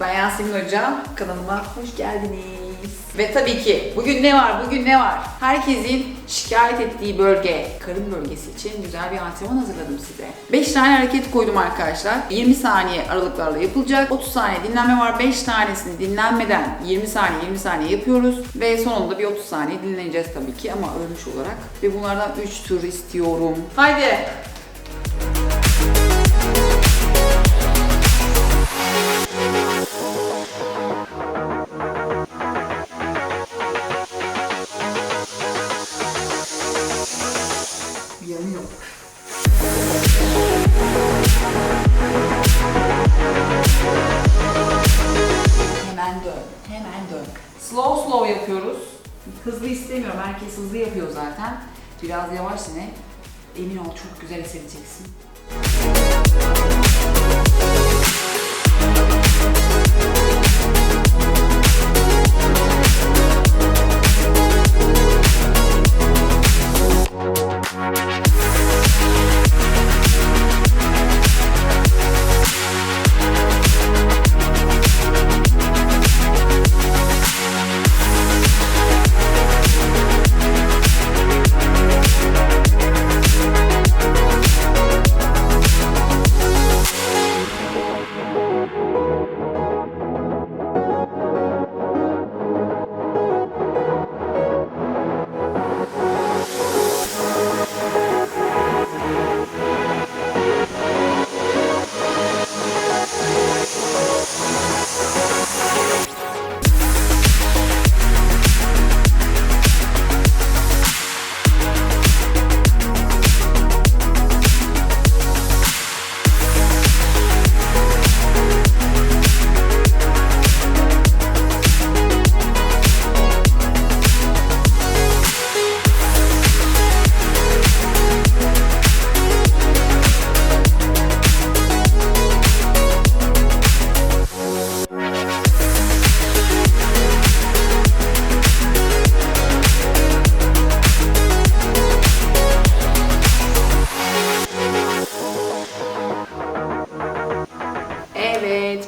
Ben Yasemin Hoca. Kanalıma hoş geldiniz. Ve tabii ki bugün ne var? Bugün ne var? Herkesin şikayet ettiği bölge, karın bölgesi için güzel bir antrenman hazırladım size. 5 tane hareket koydum arkadaşlar. 20 saniye aralıklarla yapılacak. 30 saniye dinlenme var. 5 tanesini dinlenmeden 20 saniye 20 saniye yapıyoruz. Ve sonunda bir 30 saniye dinleneceğiz tabii ki ama ölmüş olarak. Ve bunlardan 3 tur istiyorum. Haydi! Yapıyoruz. Hızlı istemiyorum. Herkes hızlı yapıyor zaten. Biraz yavaş yine. Emin ol çok güzel hissedeceksin.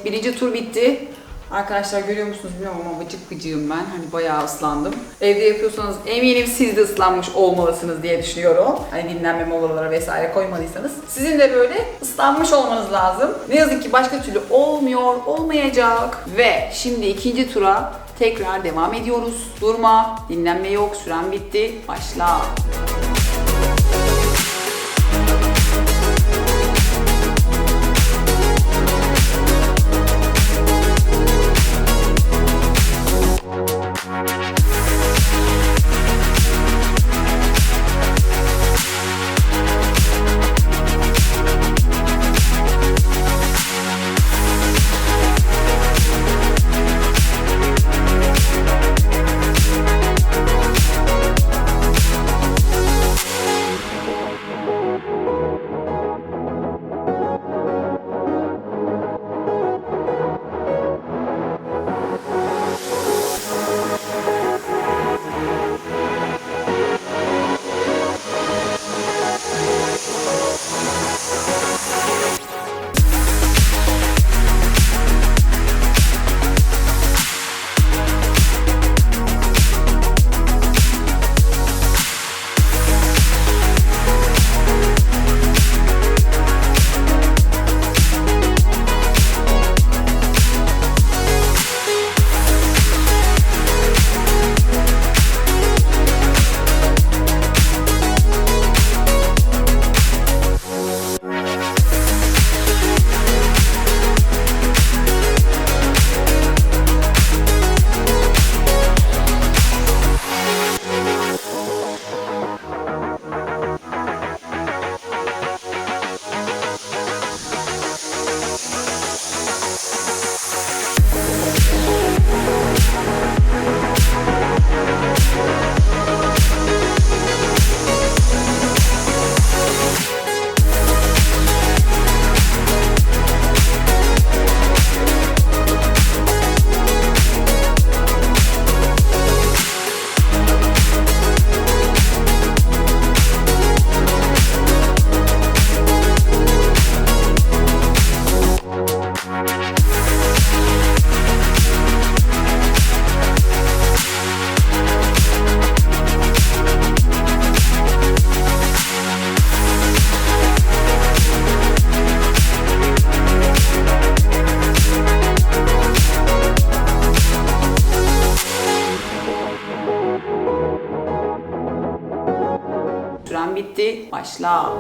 Birinci tur bitti. Arkadaşlar görüyor musunuz bilmiyorum ama bıcık bıcığım ben. Hani bayağı ıslandım. Evde yapıyorsanız eminim siz de ıslanmış olmalısınız diye düşünüyorum. Hani dinlenme molaları vesaire koymadıysanız. Sizin de böyle ıslanmış olmanız lazım. Ne yazık ki başka türlü olmuyor, olmayacak. Ve şimdi ikinci tura tekrar devam ediyoruz. Durma, dinlenme yok, süren bitti. Başla. Bitti. Başla.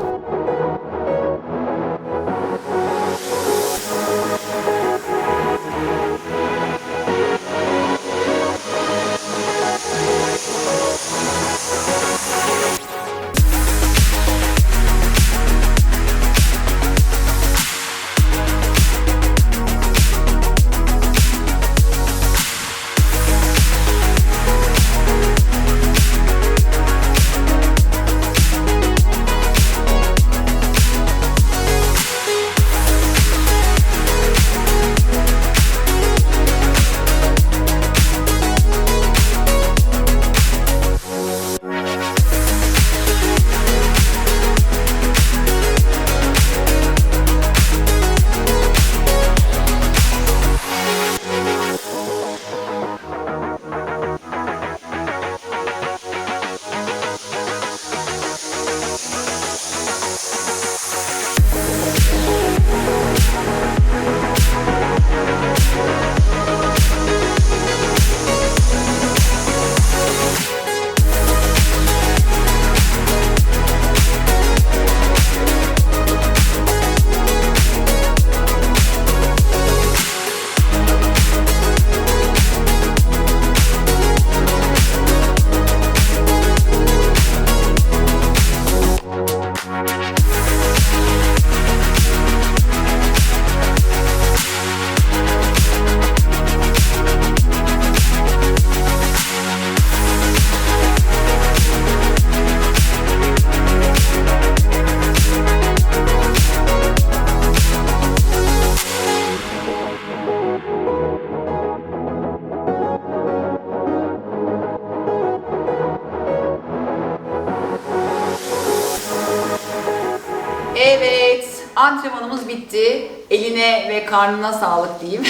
Antrenmanımız bitti. Eline ve karnına sağlık diyeyim.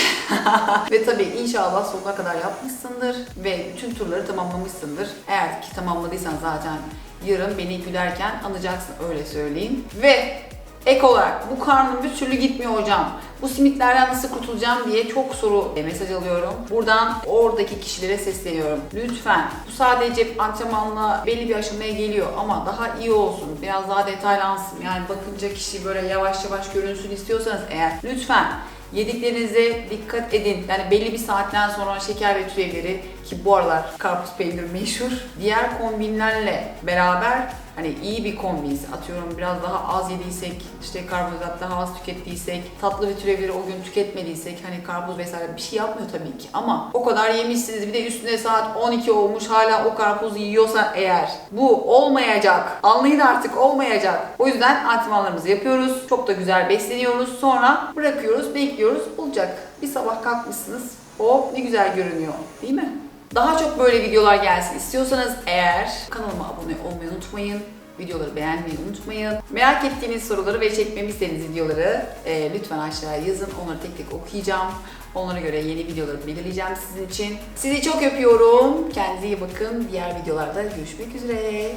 ve tabii inşallah sonuna kadar yapmışsındır ve bütün turları tamamlamışsındır. Eğer ki tamamladıysan zaten yarın beni gülerken anacaksın öyle söyleyeyim. Ve Ek olarak bu karnım bir türlü gitmiyor hocam. Bu simitlerden nasıl kurtulacağım diye çok soru e, mesaj alıyorum. Buradan oradaki kişilere sesleniyorum. Lütfen bu sadece antrenmanla belli bir aşamaya geliyor ama daha iyi olsun. Biraz daha detaylansın. Yani bakınca kişi böyle yavaş yavaş görünsün istiyorsanız eğer lütfen Yediklerinize dikkat edin. Yani belli bir saatten sonra şeker ve türevleri ki bu aralar karpuz peyniri meşhur. Diğer kombinlerle beraber hani iyi bir kombin atıyorum biraz daha az yediysek işte karbonhidrat daha az tükettiysek tatlı ve türevleri o gün tüketmediysek hani karpuz vesaire bir şey yapmıyor tabii ki. Ama o kadar yemişsiniz bir de üstüne saat 12 olmuş hala o karpuzu yiyorsa eğer bu olmayacak anlayın artık olmayacak. O yüzden antrenmanlarımızı yapıyoruz çok da güzel besleniyoruz. Sonra bırakıyoruz bekliyoruz olacak. Bir sabah kalkmışsınız hop ne güzel görünüyor değil mi? Daha çok böyle videolar gelsin istiyorsanız eğer kanalıma abone olmayı unutmayın. Videoları beğenmeyi unutmayın. Merak ettiğiniz soruları ve çekmemi istediğiniz videoları e, lütfen aşağıya yazın. Onları tek tek okuyacağım. Onlara göre yeni videoları belirleyeceğim sizin için. Sizi çok öpüyorum. Kendinize iyi bakın. Diğer videolarda görüşmek üzere.